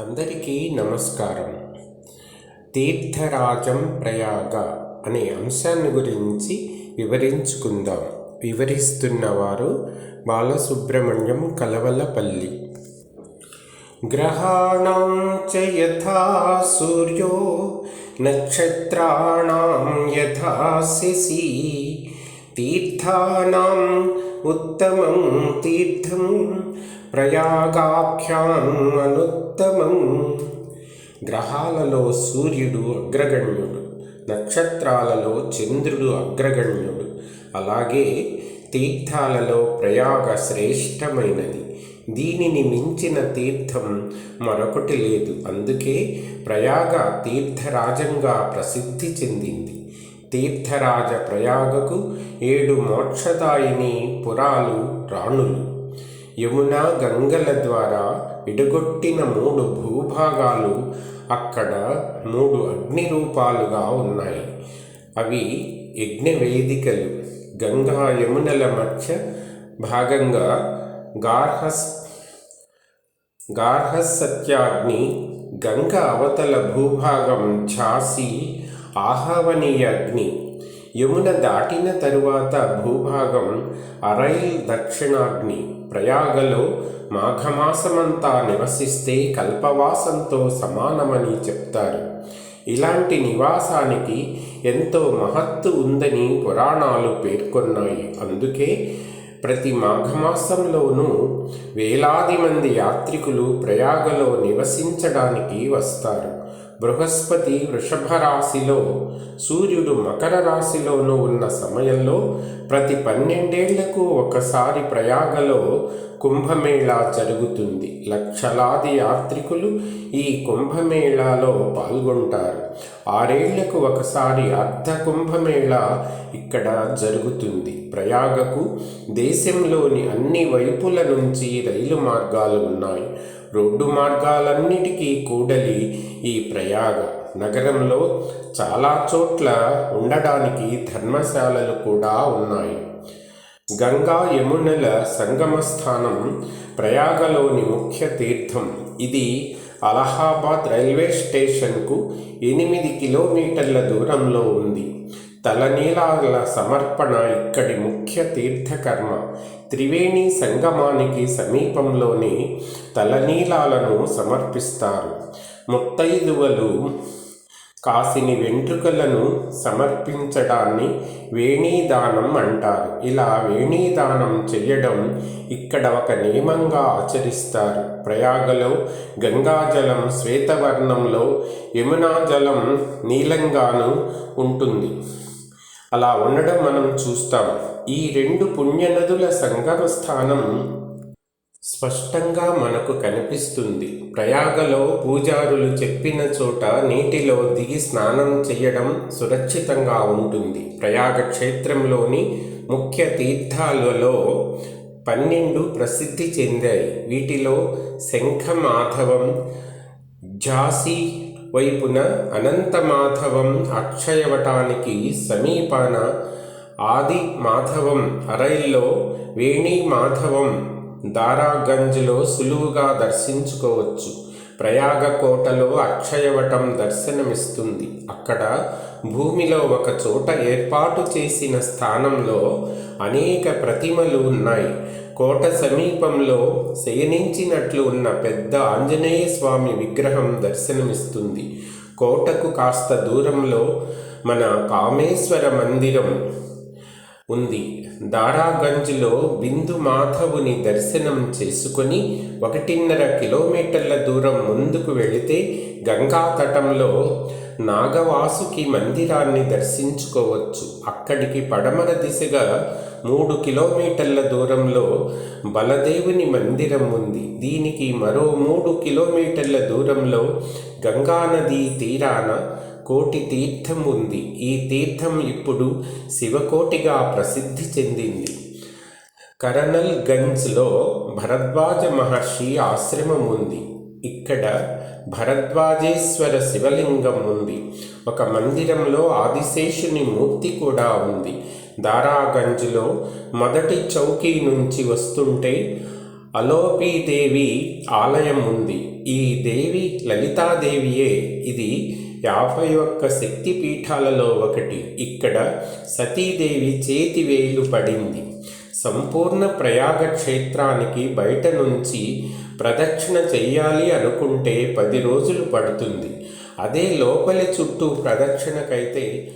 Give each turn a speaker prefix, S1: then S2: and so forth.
S1: అందరికీ నమస్కారం. తీర్థరాజం ప్రయాగ అనే అంశాన్ని గురించి వివరించుకుందాం. వివరిస్తున్నవారు బాలసుబ్రహ్మణ్యం కలవలపల్లి. గ్రహాణం చ యథా సూర్యో నక్షత్రాణం యథా శిశి. తీర్థానాం ఉత్తమం తీర్థం ప్రయాగాఖ్యాం అనుత్తమం గ్రహాలలో సూర్యుడు అగ్రగణ్యుడు నక్షత్రాలలో చంద్రుడు అగ్రగణ్యుడు. అలాగే తీర్థాలలో ప్రయాగ శ్రేష్టమైనది. దీనిని మించిన తీర్థం మరొకటి లేదు. అందుకే ప్రయాగ తీర్థరాజంగా ప్రసిద్ధి చెందింది. తీర్థరాజ ప్రయాగకు ఏడు మోక్షదాయిని పురాలు రాణులు. యమున గంగల ద్వారా విడగొట్టిన మూడు భూభాగాలు అక్కడ మూడు అగ్ని రూపాలుగా ఉన్నాయి. అవి యజ్ఞవేదికలు. గంగా యమునల మధ్య భాగంగా గార్హస్ గార్హస్ సత్యాగ్ని గంగ అవతల భూభాగం ఝాసి ఆహవనీయ అగ్ని యమున దాటిన తరువాత భూభాగం అరైల్ దక్షిణాగ్ని ప్రయాగలో మాఘమాసమంతా నివసిస్తే కల్పవాసంతో సమానమని చెప్తారు. ఇలాంటి నివాసానికి ఎంతో మహత్తు ఉందని పురాణాలు పేర్కొన్నాయి. అందుకే ప్రతి మాఘమాసంలోనూ వేలాది మంది యాత్రికులు ప్రయాగలో నివసించడానికి వస్తారు. బృహస్పతి వృషభ రాశిలో సూర్యుడు మకర రాశిలోనూ ఉన్న సమయంలో ప్రతి పన్నెండేళ్ళకు ఒకసారి ప్రయాగలో కుంభమేళా జరుగుతుంది. లక్షలాది యాత్రికులు ఈ కుంభమేళాలో పాల్గొంటారు. ఆరేళ్ళకు ఒకసారి అర్ధ కుంభమేళా ఇక్కడ జరుగుతుంది. ప్రయాగకు దేశంలోని అన్ని వైపుల నుంచి రైలు మార్గాలు ఉన్నాయి. రోడ్డు మార్గాలన్నిటికీ కూడలి ఈ ప్రయాగ నగరంలో చాలా చోట్ల ఉండడానికి ధర్మశాలలు కూడా ఉన్నాయి. గంగా యమునల సంగమ స్థానం ప్రయాగలోని ముఖ్య తీర్థం. ఇది అలహాబాద్ రైల్వే స్టేషన్కు ఎనిమిది కిలోమీటర్ల దూరంలో ఉంది. తలనీలాల సమర్పణ ఇక్కడి ముఖ్య తీర్థకర్మ. త్రివేణి సంగమానికి సమీపంలోని తలనీలాలను సమర్పిస్తారు. ముత్తైదువలు కాసిని వెంట్రుకలను సమర్పించడాన్ని వేణీదానం అంటారు. ఇలా వేణీదానం చేయడం ఇక్కడ ఒక నియమంగా ఆచరిస్తారు. ప్రయాగలో గంగాజలం శ్వేతవర్ణంలో యమునాజలం నీలంగాను ఉంటుంది. అలా ఉండడం మనం చూస్తాం. ఈ రెండు పుణ్యనదుల సంగమ స్థానం స్పష్టంగా మనకు కనిపిస్తుంది. ప్రయాగలో పూజారులు చెప్పిన చోట నీటిలో దిగి స్నానం చేయడం సురక్షితంగా ఉంటుంది. ప్రయాగ క్షేత్రంలోని ముఖ్య తీర్థాలలో పన్నెండు ప్రసిద్ధి చెందాయి. వీటిలో శంఖమాధవం ఝాసీ వైపున అనంతమాధవం అక్షయవటానికి సమీపాన ఆది మాధవం అరైల్లో వేణి మాధవం దారాగంజ్లో సులువుగా దర్శించుకోవచ్చు. ప్రయాగ కోటలో అక్షయవటం దర్శనమిస్తుంది. అక్కడ భూమిలో ఒక చోట ఏర్పాటు చేసిన స్థానంలో అనేక ప్రతిమలు ఉన్నాయి. కోట సమీపంలో శయనించినట్లు ఉన్న పెద్ద ఆంజనేయ స్వామి విగ్రహం దర్శనమిస్తుంది. కోటకు కాస్త దూరంలో మన కామేశ్వర మందిరం ఉంది. దారాగంజ్లో బిందు మాధవుని దర్శనం చేసుకొని ఒకటిన్నర కిలోమీటర్ల దూరం ముందుకు వెళితే గంగా తటంలో నాగవాసుకి మందిరాన్ని దర్శించుకోవచ్చు. అక్కడికి పడమర దిశగా మూడు కిలోమీటర్ల దూరంలో బలదేవుని మందిరం ఉంది. దీనికి మరో మూడు కిలోమీటర్ల దూరంలో గంగానదీ తీరాన కోటి తీర్థం ఉంది. ఈ తీర్థం ఇప్పుడు శివకోటిగా ప్రసిద్ధి చెందింది. కరణల్ గంజ్లో భరద్వాజ మహర్షి ఆశ్రమం ఉంది. ఇక్కడ భరద్వాజేశ్వర శివలింగం ఉంది. ఒక మందిరంలో ఆదిశేషుని మూర్తి కూడా ఉంది. దారాగంజ్లో మొదటి చౌకీ నుంచి వస్తుంటే అలోపీదేవి ఆలయం ఉంది. ఈ దేవి లలితాదేవియే. ఇది యాభై ఒక్క శక్తి పీఠాలలో ఒకటి. ఇక్కడ సతీదేవి చేతి వేలు పడింది. సంపూర్ణ ప్రయాగ క్షేత్రానికి బయట నుంచి ప్రదక్షిణ చెయ్యాలి అనుకుంటే పది రోజులు పడుతుంది. అదే లోపలి చుట్టూ ప్రదక్షిణకైతే